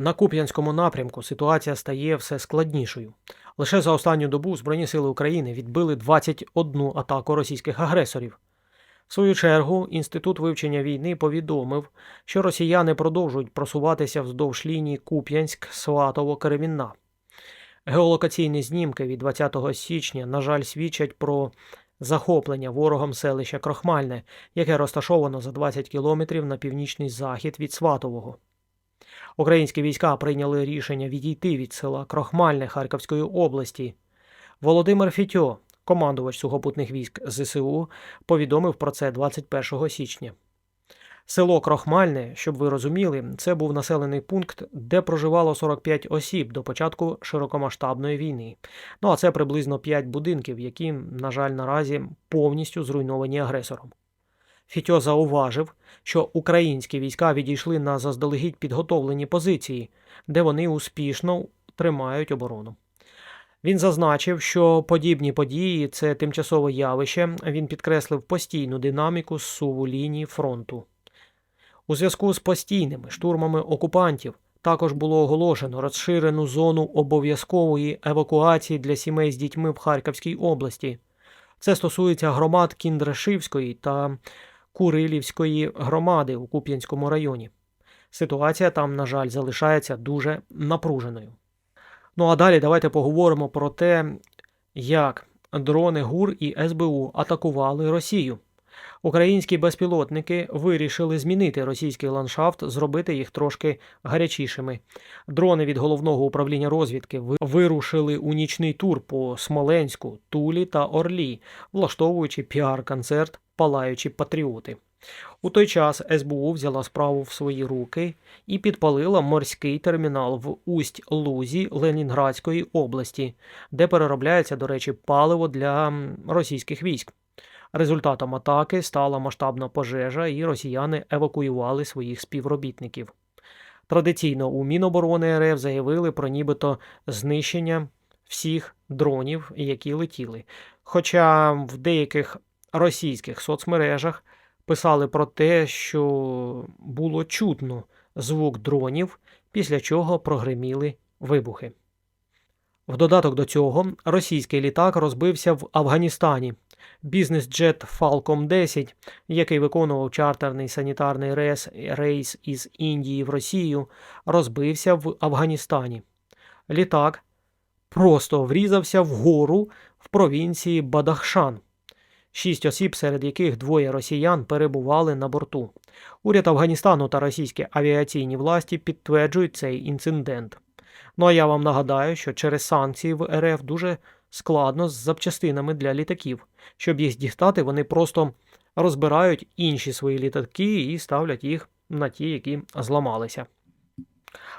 На Куп'янському напрямку ситуація стає все складнішою. Лише за останню добу Збройні сили України відбили 21 атаку російських агресорів. В свою чергу, Інститут вивчення війни повідомив, що росіяни продовжують просуватися вздовж лінії Куп'янськ, Сватово, Керемінна. Геолокаційні знімки від 20 січня, на жаль, свідчать про захоплення ворогом селища Крохмальне, яке розташовано за 20 кілометрів на північний захід від Сватового. Українські війська прийняли рішення відійти від села Крохмальне Харківської області. Володимир Фітьо, командувач сухопутних військ ЗСУ, повідомив про це 21 січня. Село Крохмальне, щоб ви розуміли, це був населений пункт, де проживало 45 осіб до початку широкомасштабної війни. Ну а це приблизно 5 будинків, які, на жаль, наразі повністю зруйновані агресором. Фітьо зауважив, що українські війська відійшли на заздалегідь підготовлені позиції, де вони успішно тримають оборону. Він зазначив, що подібні події це тимчасове явище. Він підкреслив постійну динаміку зсуву лінії фронту. У зв'язку з постійними штурмами окупантів також було оголошено розширену зону обов'язкової евакуації для сімей з дітьми в Харківській області. Це стосується громад Кіндрашивської та Курилівської громади у Куп'янському районі. Ситуація там, на жаль, залишається дуже напруженою. Ну а далі давайте поговоримо про те, як дрони ГУР і СБУ атакували Росію. Українські безпілотники вирішили змінити російський ландшафт, зробити їх трошки гарячішими. Дрони від головного управління розвідки вирушили у нічний тур по Смоленську, Тулі та Орлі, влаштовуючи піар-концерт Палаючі патріоти. У той час СБУ взяла справу в свої руки і підпалила морський термінал в Усть-Лузі Ленінградської області, де переробляється, до речі, паливо для російських військ. Результатом атаки стала масштабна пожежа, і росіяни евакуювали своїх співробітників. Традиційно у Міноборони РФ заявили про нібито знищення всіх дронів, які летіли. Хоча в деяких російських соцмережах писали про те, що було чутно звук дронів, після чого прогреміли вибухи. В додаток до цього російський літак розбився в Афганістані. Бізнес-джет Falcon 10, який виконував чартерний санітарний рейс, рейс із Індії в Росію, розбився в Афганістані. Літак просто врізався вгору в провінції Бадахшан. Шість осіб, серед яких двоє росіян перебували на борту. Уряд Афганістану та російські авіаційні власті підтверджують цей інцидент. Ну а я вам нагадаю, що через санкції в РФ дуже складно з запчастинами для літаків. Щоб їх дістати, вони просто розбирають інші свої літаки і ставлять їх на ті, які зламалися.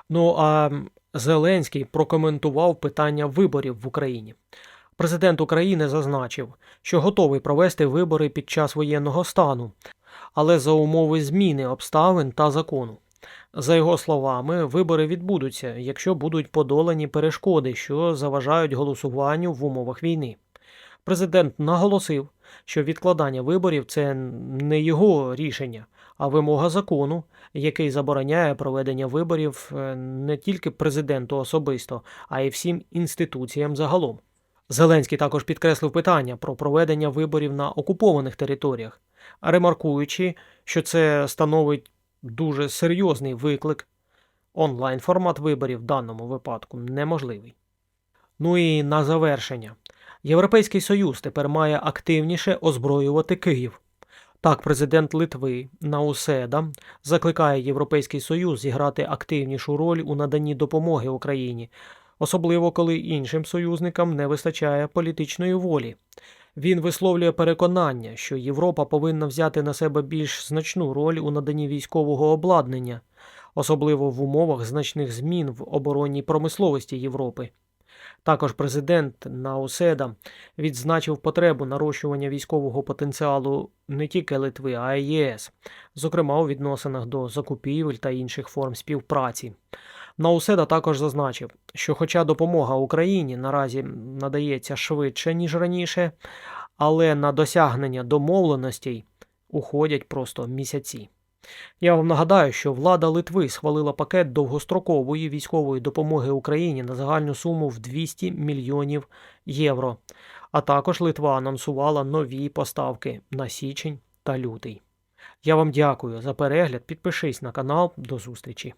Ну а Зеленський прокоментував питання виборів в Україні. Президент України зазначив, що готовий провести вибори під час воєнного стану, але за умови зміни обставин та закону. За його словами, вибори відбудуться, якщо будуть подолані перешкоди, що заважають голосуванню в умовах війни. Президент наголосив, що відкладання виборів це не його рішення, а вимога закону, який забороняє проведення виборів е, не тільки президенту особисто, а й всім інституціям загалом. Зеленський також підкреслив питання про проведення виборів на окупованих територіях, ремаркуючи, що це становить дуже серйозний виклик. Онлайн формат виборів в даному випадку неможливий. Ну і на завершення. Європейський Союз тепер має активніше озброювати Київ. Так, президент Литви Науседа закликає Європейський Союз зіграти активнішу роль у наданні допомоги Україні, особливо коли іншим союзникам не вистачає політичної волі. Він висловлює переконання, що Європа повинна взяти на себе більш значну роль у наданні військового обладнання, особливо в умовах значних змін в оборонній промисловості Європи. Також президент Науседа відзначив потребу нарощування військового потенціалу не тільки Литви, а й ЄС, зокрема у відносинах до закупівель та інших форм співпраці. Науседа також зазначив, що хоча допомога Україні наразі надається швидше, ніж раніше, але на досягнення домовленостей уходять просто місяці. Я вам нагадаю, що влада Литви схвалила пакет довгострокової військової допомоги Україні на загальну суму в 200 мільйонів євро. А також Литва анонсувала нові поставки на січень та лютий. Я вам дякую за перегляд. Підпишись на канал. До зустрічі.